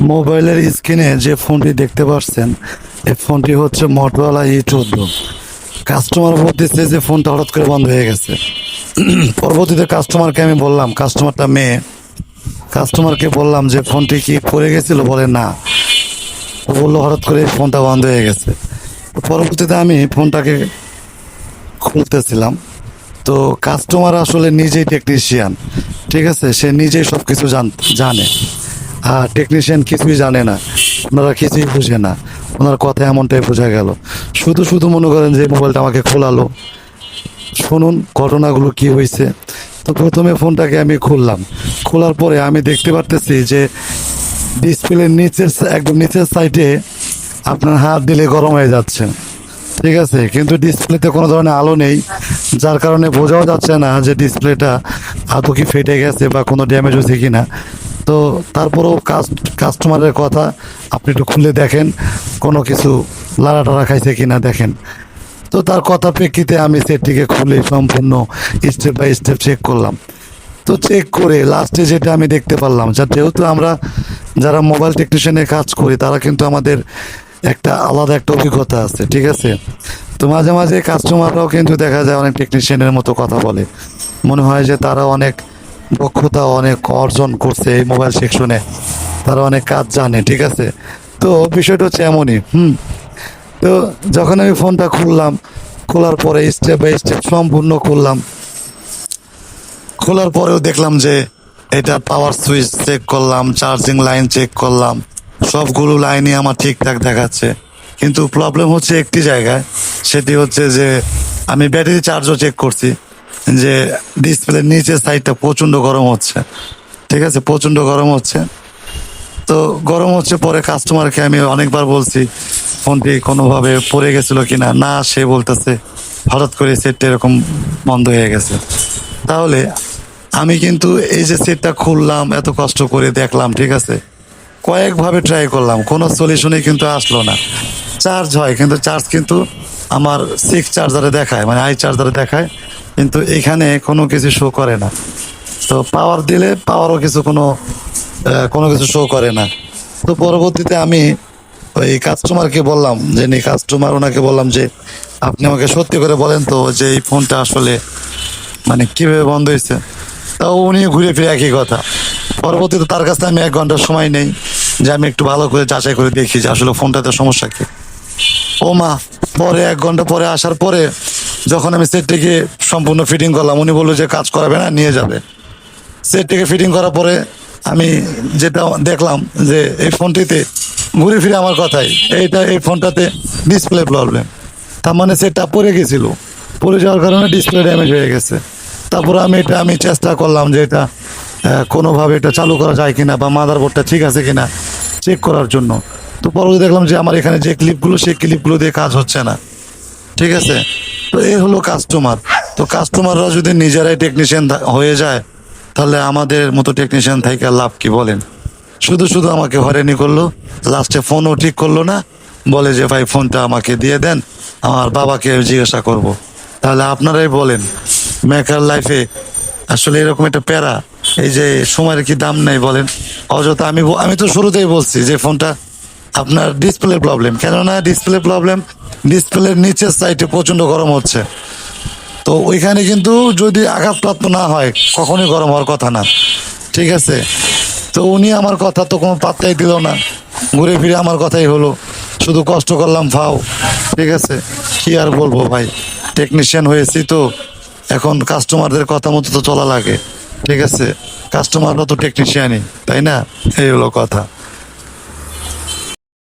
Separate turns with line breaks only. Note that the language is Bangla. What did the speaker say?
মোবাইলের স্ক্রিনে যে ফোনটি দেখতে পাচ্ছেন এই ফোনটি হচ্ছে মোটরওয়ালা ই চোদ্দ। কাস্টমার বলতেছে যে ফোনটা হঠাৎ করে বন্ধ হয়ে গেছে। পরবর্তীতে কাস্টমারকে আমি বললাম কাস্টমারটা মেয়ে। কাস্টমারকে বললাম যে ফোনটি কি পড়ে গেছিল? বলে না। বলল, হঠাৎ করে ফোনটা বন্ধ হয়ে গেছে। পরবর্তীতে আমি ফোনটাকে খুলতেছিলাম। তো কাস্টমার আসলে নিজেই টেকনিশিয়ান ঠিক আছে? সে নিজেই সব কিছু জানে। আর টেকনিশিয়ান কিছুই জানে না। ওনারা কিছুই বুঝে না। ওনার কথা এমনটাই বোঝা গেল। শুধু শুধু মনে করেন যে মোবাইলটা আমাকে খোলালো। শুনুন ঘটনাগুলো কি হয়েছে। তো প্রথমে ফোনটাকে আমি খুললাম। খোলার পরে আমি দেখতে পারতেছি যে ডিসপ্লের নিচের একদম নিচের সাইডে আপনার হাত দিলে গরম হয়ে যাচ্ছে। ঠিক আছে? কিন্তু ডিসপ্লেতে কোনো ধরনের আলো নেই, যার কারণে বোঝাও যাচ্ছে না যে ডিসপ্লেটা আদৌ কি ফেটে গেছে বা কোনো ড্যামেজ হয়েছে কি না তো তারপরেও কাস্টমারের কথা আপনি একটু খুলে দেখেন, কোনো কিছু লাড়া টাড়া খাইছে কি না দেখেন। তো তার কথা প্রেক্ষিতে আমি সেটটিকে খুলে সম্পূর্ণ স্টেপ বাই স্টেপ চেক করলাম। তো চেক করে লাস্টে যেটা আমি দেখতে পারলাম, যা যেহেতু আমরা যারা মোবাইল টেকনিশিয়ানে কাজ করি, তারা কিন্তু আমাদের একটা আলাদা একটা অভিজ্ঞতা আছে, ঠিক আছে? তো মাঝে মাঝে কাস্টমাররাও কিন্তু দেখা যায় অনেক টেকনিশিয়ানের মতো কথা বলে। মনে হয় যে তারা অনেক দক্ষতা অনেক অর্জন করছে এই মোবাইল সেকশনে তারা অনেক কাজ জানে, ঠিক আছে? তো বিষয়টা হচ্ছে এমনই, হুম? তো যখন আমি ফোনটা খুললাম, খোলার পরে স্টেপ বাই স্টেপ সম্পূর্ণ খুললাম খোলার পরেও দেখলাম যে এটা পাওয়ার সুইচ চেক করলাম চার্জিং লাইন চেক করলাম, সবগুলো লাইনই আমার ঠিকঠাক দেখাচ্ছে। কিন্তু প্রবলেম হচ্ছে একটি জায়গায়, সেটি হচ্ছে যে আমি ব্যাটারি চার্জও চেক করছি। যে ডিসপ্লের নিচের সাইডটা প্রচণ্ড গরম হচ্ছে। ঠিক আছে? প্রচণ্ড গরম হচ্ছে। তো গরম হচ্ছে পরে কাস্টমারকে আমি অনেকবার বলছি, ফোনটি কোনোভাবে পড়ে গেছিল কিনা? না না সে বলতেছে, হঠাৎ করে সেটটা এরকম বন্ধ হয়ে গেছে। তাহলে আমি কিন্তু এই যে সেটটা খুললাম, এত কষ্ট করে দেখলাম, ঠিক আছে? কয়েকভাবে ট্রাই করলাম, কোনো সলিউশনই কিন্তু আসলো না। চার্জ হয়, কিন্তু চার্জ কিন্তু আমার সিক্স চার্জারে দেখায় মানে আই চার্জারে দেখায়, কিন্তু এখানে কোনো কিছু শো করে না। তো পাওয়ার দিলে পাওয়ারও কিছু কোনো কোনো কিছু শো করে না। তো পরবর্তীতে আমি ওই কাস্টমারকে বললাম, যে নি কাস্টমার ওনাকে বললাম যে, আপনি আমাকে সত্যি করে বলেন তো যে এই ফোনটা আসলে মানে কীভাবে বন্ধ হয়েছে? তাও উনি ঘুরে ফিরে একই কথা। পরবর্তীতে তার কাছে আমি এক ঘণ্টার সময় নেই, যে আমি একটু ভালো করে যাচাই করে দেখি যে আসলে ফোনটাতে সমস্যা কি। ও মা পরে এক ঘণ্টা পরে আসার পরে যখন আমি সেটটিকে সম্পূর্ণ ফিটিং করলাম, উনি বলল যে, কাজ করাবে না, নিয়ে যাবে। সেটটিকে ফিটিং করার পরে আমি যেটা দেখলাম যে, এই ফোনটিতে ঘুরে ফিরে আমার কথাই, এইটা, এই ফোনটাতে ডিসপ্লে প্রবলেম তার মানে সেটটা পড়ে গেছিল। পড়ে যাওয়ার কারণে ডিসপ্লে ড্যামেজ হয়ে গেছে। তারপরে আমি এটা, আমি চেষ্টা করলাম যে এটা কোনোভাবে এটা চালু করা যায় কিনা বা মাদার বোর্ডটা ঠিক আছে কিনা চেক করার জন্য। তো পরবর্তী দেখলাম যে আমার এখানে যে ক্লিপগুলো সেই ক্লিপগুলো দিয়ে কাজ হচ্ছে না। ঠিক আছে? তো এই হলো কাস্টমার তো কাস্টমাররা যদি নিজেরাই টেকনিশিয়ান হয়ে যায়, তাহলে আমাদের মতো টেকনিশিয়ান থেকে লাভ কি বলেন? শুধু শুধু আমাকে হয়রানি করল লাস্টে ফোনও ঠিক করল না, বলে যে, ভাই ফোনটা আমাকে দিয়ে দেন, আমার বাবাকে জিজ্ঞাসা করব। তাহলে আপনারাই বলেন, মেকার লাইফে আসলে এরকম একটা প্যারা, এই যে সময়ের কি দাম নেই বলেন? অযথা আমি আমি তো শুরুতেই বলছি যে ফোনটা আপনার ডিসপ্লে প্রবলেম কেননা ডিসপ্লে প্রবলেম ডিসপ্লের নিচের সাইডে প্রচণ্ড গরম হচ্ছে। তো ওইখানে কিন্তু যদি আঘাতপ্রাপ্ত না হয়, কখনোই গরম হওয়ার কথা না। ঠিক আছে? তো উনি আমার কথা তো কোনো পাত্তাই দিল না। ঘুরে ফিরে আমার কথাই হলো। শুধু কষ্ট করলাম ফাও ঠিক আছে? কি আর বলব ভাই? টেকনিশিয়ান হয়েছি তো। এখন কাস্টমারদের কথা মতো তো চলা লাগে। ঠিক আছে? কাস্টমাররা তো টেকনিশিয়ানই তাই না? এই হলো কথা।